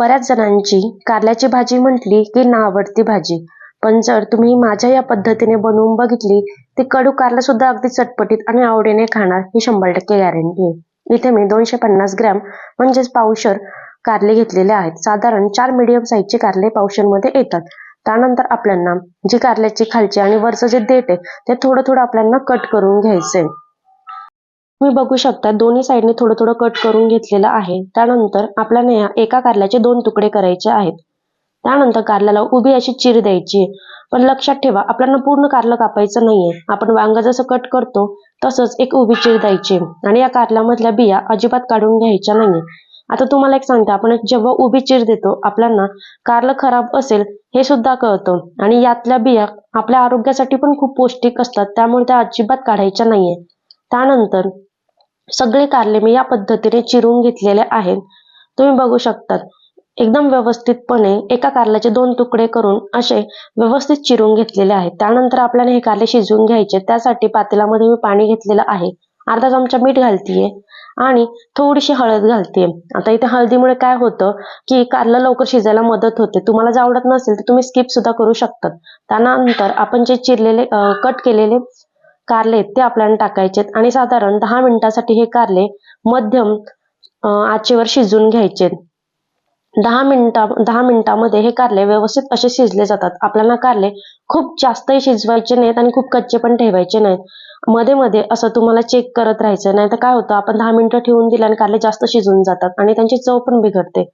बऱ्याच जणांची कारल्याची भाजी म्हटली की ना आवडती भाजी. पण जर तुम्ही माझ्या या पद्धतीने बनवून बघितली ती कडू कारला सुद्धा अगदी चटपटीत आणि आवडीने खाणार ही शंभर टक्के गॅरंटी आहे. इथे मी दोनशे पन्नास ग्रॅम म्हणजेच पावशर कारले घेतलेले आहेत. साधारण चार मीडियम साईजचे कारले पावशरमध्ये येतात. त्यानंतर आपल्याला जी कारल्याची खालची आणि वरचं जे देठ आहे ते थोडं थोडं आपल्याला कट करून घ्यायचंय. तुम्ही बघू शकता दोन्ही साईडने थोडं थोडं कट करून घेतलेलं आहे. त्यानंतर आपल्याला या एका कारल्याचे दोन तुकडे करायचे आहेत. त्यानंतर कारल्याला उभी अशी चीर द्यायची पण लक्षात ठेवा आपल्याला पूर्ण कारलं कापायचं नाहीये. आपण वांग जसं कट करतो तसंच एक उभी चीर द्यायची आणि या कारल्यामधल्या बिया अजिबात काढून घ्यायच्या नाहीये. आता तुम्हाला एक सांगते आपण जेव्हा उभी चीर देतो आपल्याला कारलं खराब असेल हे सुद्धा कळतं. आणि यातल्या बिया आपल्या आरोग्यासाठी पण खूप पौष्टिक असतात त्यामुळे त्या अजिबात काढायच्या नाहीये. त्यानंतर सगळे कारले मी या पद्धतीने चिरून घेतलेले आहेत. तुम्ही बघू शकतात एकदम व्यवस्थितपणे एका कारल्याचे दोन तुकडे करून असे व्यवस्थित चिरून घेतलेले आहेत. त्यानंतर आपल्याला हे कारले शिजवून घ्यायचे त्यासाठी पातेल्यामध्ये मी पाणी घेतलेलं आहे. अर्धा चमचा मीठ घालतीये आणि थोडीशी हळद घालते आता इथे हळदीमुळे काय होतं की कारलं लवकर शिजायला मदत होते. तुम्हाला जर आवडत नसेल तर तुम्ही स्किप सुद्धा करू शकतात. त्यानंतर आपण जे चिरलेले कट केलेले कारले आहेत ते आपल्याला टाकायचे आणि साधारण दहा मिनिटासाठी हे कारले मध्यम आचेवर शिजून घ्यायचे दहा मिनिटा दहा मिनिटामध्ये हे कारले व्यवस्थित असे शिजले जातात. आपल्याला कारले खूप जास्तही शिजवायचे नाहीत आणि खूप कच्चे पण ठेवायचे नाहीत. मध्ये मध्ये असं तुम्हाला चेक करत राहायचं नाही तर काय होतं आपण दहा मिनिटं ठेवून दिल्या आणि कारले जास्त शिजून जातात आणि त्यांची चव पण बिघडते.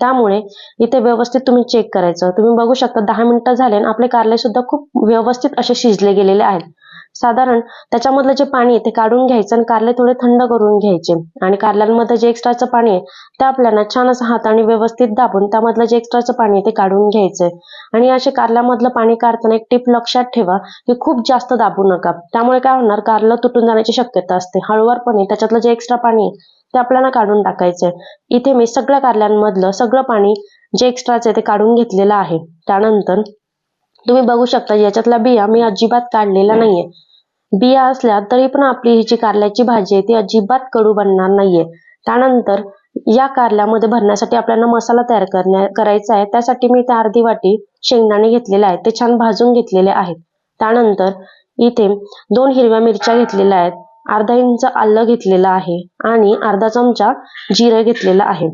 त्यामुळे इथे व्यवस्थित तुम्ही चेक करायचं. तुम्ही बघू शकता दहा मिनिटं झाले आणि आपले कारले सुद्धा खूप व्यवस्थित असे शिजले गेलेले आहेत. साधारण त्याच्यामधलं जे पाणी आहे ते काढून घ्यायचं आणि कारले थोडे थंड करून घ्यायचे. आणि कारल्यांमध्ये जे एक्स्ट्राचं पाणी आहे ते आपल्याला छान असं हाताने व्यवस्थित दाबून त्यामधलं जे एक्स्ट्राचं पाणी आहे ते काढून घ्यायचंय. आणि असे कारल्यामधलं पाणी काढताना एक टिप लक्षात ठेवा की खूप जास्त दाबू नका. त्यामुळे काय होणार कारलं तुटून जाण्याची शक्यता असते. हळूवारपणे त्याच्यातलं जे एक्स्ट्रा पाणी आहे ते आपल्याला काढून टाकायचंय. इथे मी सगळ्या कारल्यांमधलं सगळं पाणी जे एक्स्ट्राचं आहे ते काढून घेतलेलं आहे. त्यानंतर तुम्ही बघू शकता याच्यातला बिया मी अजिबात काढलेला नाहीये. बिया असल्या तरी पण आपली ही जी कारल्याची भाजी आहे ती अजिबात कडू बनणार नाहीये. त्यानंतर या कारल्यामध्ये भरण्यासाठी आपल्याला मसाला तयार करण्या करायचा आहे. त्यासाठी मी त्या अर्धी वाटी शेंगदाणे घेतलेले आहेत ते छान भाजून घेतलेले आहेत. त्यानंतर इथे दोन हिरव्या मिरच्या घेतलेल्या आहेत अर्धा इंच आलं घेतलेलं आहे आणि अर्धा चमचा जिरं घेतलेलं आहे.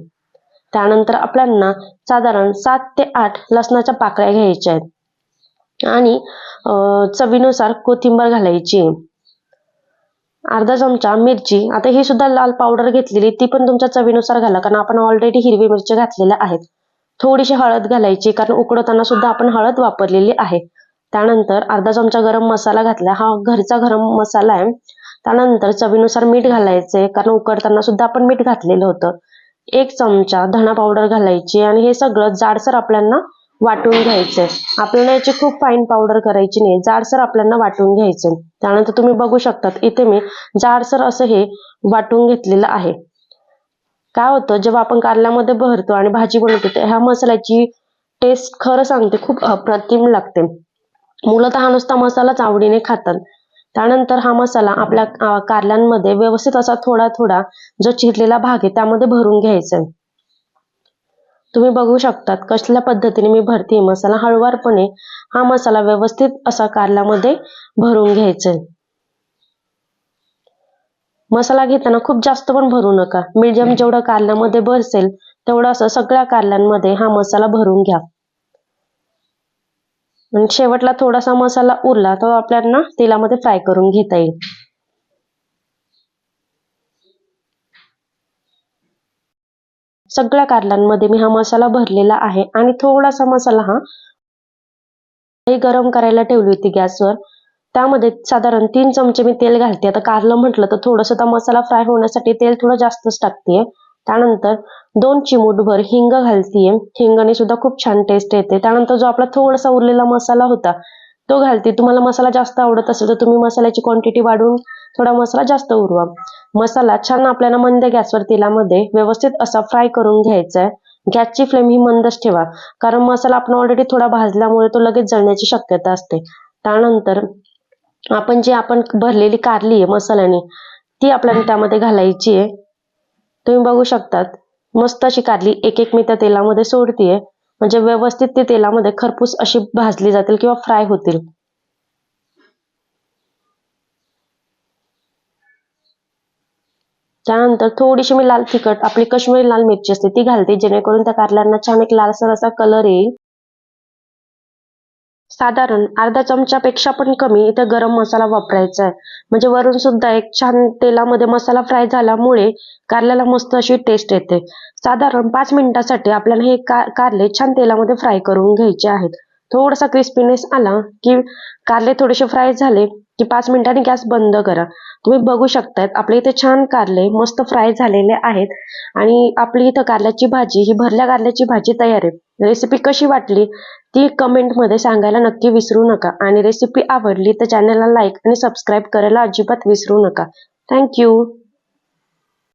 त्यानंतर आपल्याला साधारण सात ते आठ लसणाच्या पाकळ्या घ्यायच्या आहेत. आणि चवीनुसार कोथिंबर घालायची. अर्धा चमचा मिरची. आता ही सुद्धा लाल पावडर घेतलेली ती पण तुमच्या चवीनुसार घाला कारण आपण ऑलरेडी हिरवी मिरची घातलेल्या आहेत. थोडीशी हळद घालायची कारण उकडताना सुद्धा आपण हळद वापरलेली आहे. त्यानंतर अर्धा चमचा गरम मसाला घातला. हा घरचा गरम मसाला आहे. त्यानंतर चवीनुसार मीठ घालायचंय कारण उकडताना सुद्धा आपण मीठ घातलेलं होतं. एक चमचा धणा पावडर घालायची आणि हे सगळं जाडसर आपल्याला वाटून घ्यायचंय आपल्याला याची खूप फाईन पावडर करायची नाही. जाडसर आपल्याला वाटून घ्यायचं. त्यानंतर तुम्ही बघू शकतात इथे मी जाडसर असं हे वाटून घेतलेलं आहे. काय होतं जेव्हा आपण कारल्यामध्ये भरतो आणि भाजी बनवतो तर ह्या मसाल्याची टेस्ट खरं सांगते खूप अप्रतिम लागते. मुलं तर हा नुसता मसालाच आवडीने खातात. त्यानंतर हा मसाला आपल्या कारल्यांमध्ये व्यवस्थित असा थोडा थोडा जो चिरलेला भाग आहे त्यामध्ये भरून घ्यायचा आहे. तुम्ही बघू शकतात कसल्या पद्धतीने मी भरते. मसाला हळुवारपणे हा मसाला व्यवस्थित असा कारल्यामध्ये भरून घ्यायचा मसाला घेताना खूप जास्त पण भरू नका. मीडियम जेवढं कारल्यामध्ये बसेल तेवढं असं सगळ्या कारल्यांमध्ये हा मसाला भरून घ्या. आणि शेवटला थोडासा मसाला उरला तर आपल्याला तेलामध्ये फ्राय करून घेता येईल. सगळ्या कारल्यांमध्ये मी हा मसाला भरलेला आहे. आणि थोडासा मसाला हा गरम करायला ठेवली होती गॅसवर. त्यामध्ये साधारण तीन चमचे मी तेल घालते. आता कारलं म्हटलं तर थोडस मसाला फ्राय होण्यासाठी तेल थोडं जास्तच टाकतेय. त्यानंतर दोन चिमूटभर हिंग घालतीये. हिंगाने सुद्धा खूप छान टेस्ट येते. त्यानंतर जो आपला थोडासा उरलेला मसाला होता तो घालते. तुम्हाला मसाला जास्त आवडत असेल तर तुम्ही मसाल्याची क्वांटिटी वाढवून थोडा मसाला जास्त उरवा. मसाला छान आपल्याला मंद गॅसवर तेलामध्ये व्यवस्थित असा फ्राय करून घ्यायचा आहे गॅसची फ्लेम ही मंदच ठेवा. कारण मसाला आपण ऑलरेडी थोडा भाजल्यामुळे तो लगेच जळण्याची शक्यता असते. त्यानंतर आपण जी आपण भरलेली कारली आहे मसाल्याने ती आपल्याला त्यामध्ये घालायची आहे. तुम्ही बघू शकतात मस्त अशी कारली एक एक मी त्या तेलामध्ये सोडतीये. म्हणजे व्यवस्थित ती तेलामध्ये खरपूस अशी भाजली जातील किंवा फ्राय होतील. त्यानंतर थोडीशी मी लाल तिखट आपली कश्मीरी लाल मिरची असते ती घालते जेणेकरून त्या कारल्यांना छान एक लालसर असा कलर येईल. साधारण अर्धा चमच्यापेक्षा पण कमी इथे गरम मसाला वापरायचा आहे. म्हणजे वरून सुद्धा एक छान तेलामध्ये मसाला फ्राय झाल्यामुळे कारल्याला मस्त अशी टेस्ट येते. साधारण पाच मिनिटासाठी आपल्याला हे का कारले छान तेलामध्ये फ्राय करून घ्यायचे आहेत. थोडासा क्रिस्पीनेस आला की कारले थोडेसे फ्राय झाले की पाच मिनिटांनी गॅस बंद करा. तुम्ही बघू शकतायत आपल्या इथे छान कारले मस्त फ्राय झालेले आहेत. आणि आपली इथं कारल्याची भाजी ही भरल्या कारल्याची भाजी तयार आहे. रेसिपी कशी वाटली ती कमेंटमध्ये सांगायला नक्की विसरू नका. आणि रेसिपी आवडली तर चॅनलला लाईक आणि सबस्क्राईब करायला अजिबात विसरू नका. थँक्यू